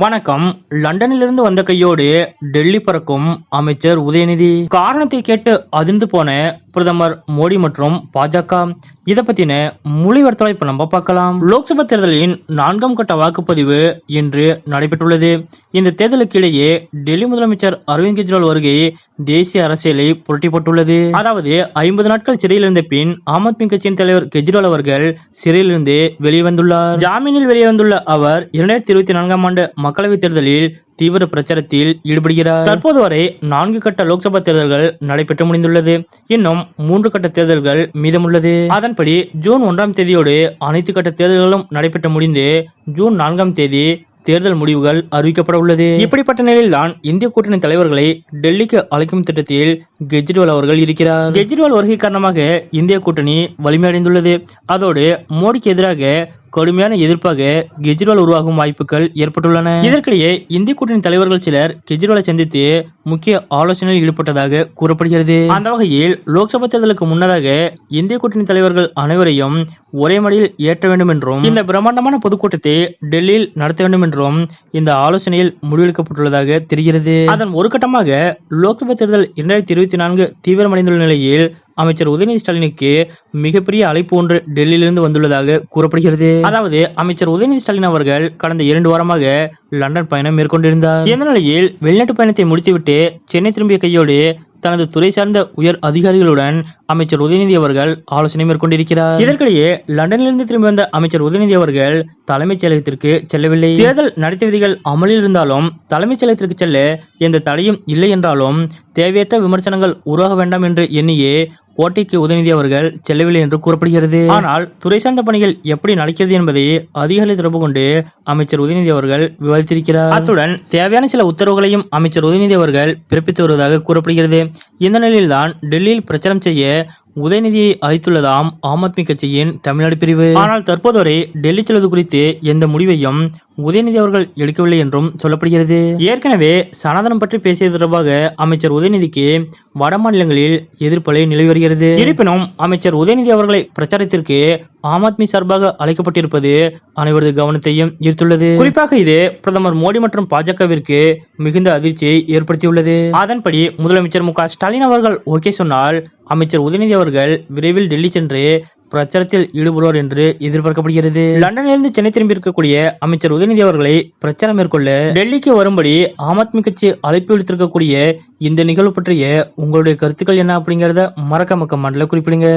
வணக்கம். லண்டனிலிருந்து வந்த கையோடு டெல்லி பறக்கும் அமைச்சர் உதயநிதி. காரணத்தை கேட்டு அதிர்ந்து போன பிரதமர் மோடி மற்றும் பாஜக. இதை பத்தின மொழிவர்த்தலை இப்ப நம்ம பார்க்கலாம். லோக்சபா தேர்தலின் நான்காம் கட்ட வாக்குப்பதிவு இன்று நடைபெற்றுள்ளது. இந்த தேர்தலுக்கு இடையே டெல்லி முதலமைச்சர் அரவிந்த் கெஜ்ரிவால் வருகை தேசிய அரசியலை புரட்டிப்பட்டுள்ளது. அதாவது ஐம்பது நாட்கள் சிறையில் இருந்த பின் ஆம் ஆத்மி கட்சியின் தலைவர் கெஜ்ரிவால் அவர்கள் சிறையிலிருந்து வெளியே வந்துள்ளார் ஜாமீனில் வெளியே வந்துள்ள அவர் இரண்டாயிரத்தி இருபத்தி நான்காம் ஆண்டு மக்களவைத் தேர்தலில் தீவிர பிரச்சாரத்தில் ஈடுபடுகிறார். தற்போது வரை நான்கு கட்ட லோக்சபா தேர்தல்கள் நடைபெற்று முடிந்துள்ளது. இன்னும் மூன்று கட்ட தேர்தல்கள் மீதமுள்ளது. அதன்படி ஜூன் ஒன்றாம் தேதியோடு அனைத்து கட்ட தேர்தல்களும் நடைபெற்று முடிந்து ஜூன் நான்காம் தேதி தேர்தல் முடிவுகள் அறிவிக்கப்பட உள்ளது. இப்படிப்பட்ட நிலையில்தான் இந்திய கூட்டணி தலைவர்களை டெல்லிக்கு அழைக்கும் திட்டத்தில் கெஜ்ரிவால் அவர்கள் இருக்கிறார். கெஜ்ரிவால் வருகை காரணமாக இந்திய கூட்டணி வலிமையடைந்துள்ளது. அதோடு மோடிக்கு எதிராக கடுமையான எதிர்ப்பாக கெஜ்ரிவால் உருவாகும் வாய்ப்புகள் ஏற்பட்டுள்ளன. இதற்கிடையே இந்திய கூட்டணி தலைவர்கள் சிலர் கெஜ்ரிவாலை சந்தித்து முக்கிய ஆலோசனையில் ஈடுபட்டதாக கூறப்படுகிறது. அந்த வகையில் லோக்சபா தேர்தலுக்கு முன்னதாக இந்திய கூட்டணி தலைவர்கள் அனைவரையும் ஒரே மடியில் ஏற்ற வேண்டும் என்றும் இந்த பிரம்மாண்டமான பொதுக்கூட்டத்தை டெல்லியில் நடத்த வேண்டும் என்றும் இந்த ஆலோசனையில் முடிவெடுக்கப்பட்டுள்ளதாக தெரிகிறது. அதன் ஒரு கட்டமாக லோக்சபா தேர்தல் இரண்டாயிரத்தி இருபத்தி நான்கு தீவிரமடைந்துள்ள நிலையில் அமைச்சர் உதயநிதி ஸ்டாலினுக்கு மிகப்பெரிய அழைப்பு ஒன்று டெல்லியிலிருந்து வந்துள்ளதாக கூறப்படுகிறது. அதாவது அமைச்சர் உதயநிதி ஸ்டாலின் அவர்கள் கடந்த இரண்டு வாரமாக லண்டன் பயணம் மேற்கொண்டிருந்தார். இந்த நிலையில் வெளிநாட்டு பயணத்தை முடித்துவிட்டு சென்னை திரும்பிய கையோடு தனது துறை சார்ந்த உயர் அதிகாரிகளுடன் அமைச்சர் உதயநிதி அவர்கள் ஆலோசனை மேற்கொண்டிருக்கிறார். இதற்கிடையே லண்டனிலிருந்து திரும்பி வந்த அமைச்சர் உதயநிதி அவர்கள் தலைமைச் செயலகத்திற்கு செல்லவில்லை. தேர்தல் நடத்தை விதிகள் அமலில் இருந்தாலும் தலைமைச் செயலகத்திற்கு செல்ல எந்த தடையும் இல்லை என்றாலும் தேவையற்ற விமர்சனங்கள் உருவாக வேண்டாம் என்று எண்ணியே கோட்டைக்கு உதயநிதி அவர்கள் செல்லவில்லை என்று கூறப்படுகிறது. ஆனால் துறை சார்ந்த பணிகள் எப்படி நடக்கிறது என்பதை அதிகாரிகளை தொடர்பு கொண்டு அமைச்சர் உதயநிதி அவர்கள் விவாதித்திருக்கிறார். அத்துடன் தேவையான சில உத்தரவுகளையும் அமைச்சர் உதயநிதி அவர்கள் பிறப்பித்து வருவதாக கூறப்படுகிறது. இந்த நிலையில்தான் டெல்லியில் பிரச்சாரம் செய்ய உதயநிதியை அழைத்துள்ளதாம் ஆம் ஆத்மி கட்சியின் தமிழ்நாடு பிரிவு. ஆனால் தற்போது வரை டெல்லி செல்வது குறித்து எந்த முடிவையும் உதயநிதி அவர்கள் எடுக்கவில்லை என்றும் சொல்லப்படுகிறது. ஏற்கனவே சனாதனம் பற்றி பேசியது தொடர்பாக அமைச்சர் உதயநிதிக்கு வட மாநிலங்களில் எதிர்ப்பலை நிலவி வருகிறது. இருப்பினும் அமைச்சர் உதயநிதி அவர்களை பிரச்சாரத்திற்கு ஆம் ஆத்மி சார்பாக அழைக்கப்பட்டிருப்பது அனைவரது கவனத்தையும் ஈர்த்துள்ளது. குறிப்பாக இது பிரதமர் மோடி மற்றும் பாஜகவிற்கு மிகுந்த அதிர்ச்சியை ஏற்படுத்தியுள்ளது. அதன்படி முதலமைச்சர் மு ஸ்டாலின் அவர்கள் ஓகே சொன்னால் அமைச்சர் உதயநிதி அவர்கள் விரைவில் டெல்லி சென்று பிரச்சாரத்தில் ஈடுபடுவார் என்று எதிர்பார்க்கப்படுகிறது. லண்டனிலிருந்து சென்னை திரும்பி இருக்கக்கூடிய அமைச்சர் உதயநிதி அவர்களை பிரச்சாரம் மேற்கொள்ள டெல்லிக்கு வரும்படி ஆம் ஆத்மி கட்சி அழைப்பு விடுத்திருக்கக்கூடிய இந்த நிகழ்வு பற்றிய உங்களுடைய கருத்துக்கள் என்ன அப்படிங்கறத மக்க மண்டல குறிப்பிடுங்க.